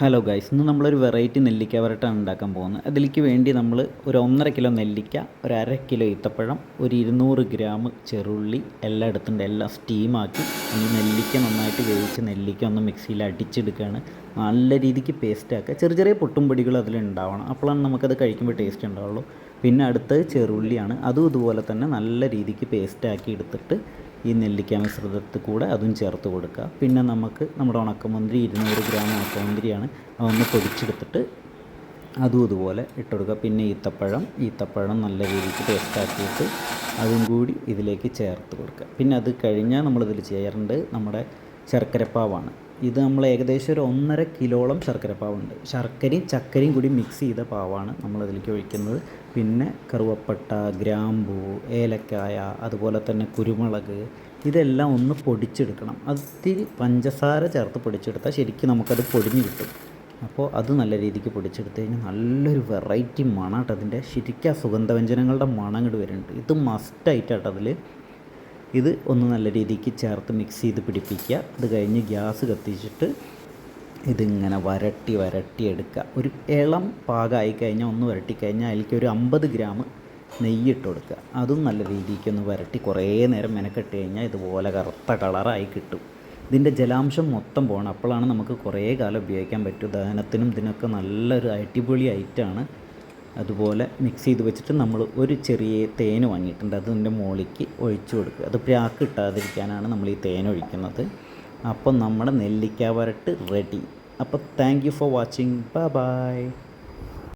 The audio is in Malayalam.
ഹലോ ഗൈസ് ഇന്ന് നമ്മളൊരു വെറൈറ്റി നെല്ലിക്ക വരട്ടാണ് ഉണ്ടാക്കാൻ പോകുന്നത് അതിലേക്ക് വേണ്ടി നമ്മൾ ഒരു ഒന്നര കിലോ നെല്ലിക്ക ഒരു അര കിലോ ഈത്തപ്പഴം ഒരു ഇരുന്നൂറ് ഗ്രാം ചെറുള്ളി എല്ലാം എടുത്തിട്ടുണ്ട്. എല്ലാം സ്റ്റീമാക്കി ഈ നെല്ലിക്ക നന്നായിട്ട് വേവിച്ച് നെല്ലിക്ക ഒന്ന് മിക്സിയിൽ അടിച്ചെടുക്കുകയാണ്. നല്ല രീതിക്ക് പേസ്റ്റാക്കുക ചെറിയ ചെറിയ പൊട്ടും പൊടികൾ അതിലുണ്ടാവണം അപ്പോഴാണ് നമുക്കത് കഴിക്കുമ്പോൾ ടേസ്റ്റ് ഉണ്ടാവുള്ളൂ. പിന്നെ അടുത്തത് ചെറുള്ളിയാണ്. അതും ഇതുപോലെ തന്നെ നല്ല രീതിക്ക് പേസ്റ്റാക്കി എടുത്തിട്ട് ഈ നെല്ലിക്ക മിശ്രിതത്തിൽ കൂടെ അതും ചേർത്ത് കൊടുക്കുക. പിന്നെ നമുക്ക് നമ്മുടെ ഉണക്കമുന്തിരി ഇരുന്നൂറ് ഗ്രാം ഉണക്കമുന്തിരിയാണ് അതൊന്ന് പൊടിച്ചെടുത്തിട്ട് അതും ഇതുപോലെ ഇട്ട് കൊടുക്കുക. പിന്നെ ഈത്തപ്പഴം ഈത്തപ്പഴം നല്ല രീതിക്ക് പേസ്റ്റാക്കിയിട്ട് അതും കൂടി ഇതിലേക്ക് ചേർത്ത് കൊടുക്കുക. പിന്നെ അത് കഴിഞ്ഞാൽ നമ്മളിതിൽ ചേരേണ്ടത് നമ്മുടെ ശർക്കരപ്പാവാണ്. ഇത് നമ്മൾ ഏകദേശം ഒരു ഒന്നര കിലോളം ശർക്കരപ്പാവുണ്ട്. ശർക്കരയും ചക്കരയും കൂടി മിക്സ് ചെയ്ത പാവാണ് നമ്മളതിലേക്ക് ഒഴിക്കുന്നത്. പിന്നെ കറുവപ്പട്ട ഗ്രാമ്പൂ ഏലക്കായ അതുപോലെ തന്നെ കുരുമുളക് ഇതെല്ലാം ഒന്ന് പൊടിച്ചെടുക്കണം. അതിരി പഞ്ചസാര ചേർത്ത് പൊടിച്ചെടുത്താൽ ശരിക്കും നമുക്കത് പൊടിഞ്ഞു കിട്ടും. അപ്പോൾ അത് നല്ല രീതിക്ക് പൊടിച്ചെടുത്ത് കഴിഞ്ഞാൽ നല്ലൊരു വെറൈറ്റി മണാട്ടോ അതിന്റെ. ശരിക്കും ആ സുഗന്ധവ്യഞ്ജനങ്ങളുടെ മണം ഇങ്ങോട്ട് വരുന്നുണ്ട്. ഇത് മസ്റ്റായിട്ടാട്ടോ അതിൽ ഇത് ഒന്ന് നല്ല രീതിക്ക് ചേർത്ത് മിക്സ് ചെയ്ത് പിടിപ്പിക്കുക. അത് കഴിഞ്ഞ് ഗ്യാസ് കത്തിച്ചിട്ട് ഇതിങ്ങനെ വരട്ടി വരട്ടി എടുക്കുക. ഒരു ഇളം പാകമായി കഴിഞ്ഞാൽ ഒന്ന് വരട്ടി കഴിഞ്ഞാൽ അതിലേക്ക് ഒരു അമ്പത് ഗ്രാം നെയ്യ് ഇട്ട് കൊടുക്കുക. അതും നല്ല രീതിക്ക് ഒന്ന് വരട്ടി കുറേ നേരം മെനക്കെട്ട് കഴിഞ്ഞാൽ ഇതുപോലെ കറുത്ത കളറായി കിട്ടും. ഇതിന്റെ ജലാംശം മൊത്തം പോകണം. അപ്പോഴാണ് നമുക്ക് കുറേ കാലം ഉപയോഗിക്കാൻ പറ്റും. ദഹനത്തിനും ഇതിനൊക്കെ നല്ലൊരു അടിപൊളി ഐറ്റമാണ് അതുപോലെ മിക്സ് ചെയ്ത് വെച്ചിട്ട് നമ്മൾ ഒരു ചെറിയ തേൻ വാങ്ങിയിട്ടുണ്ട്. അതിന്റെ മുകളിലേക്ക് ഒഴിച്ചു കൊടുക്കുക. അത് പ്രാക്ക് കിട്ടാതിരിക്കാനാണ് നമ്മൾ ഈ തേൻ ഒഴിക്കുന്നത്. അപ്പം നമ്മുടെ നെല്ലിക്ക വരട്ട് റെഡി അപ്പോൾ thank you for watching bye bye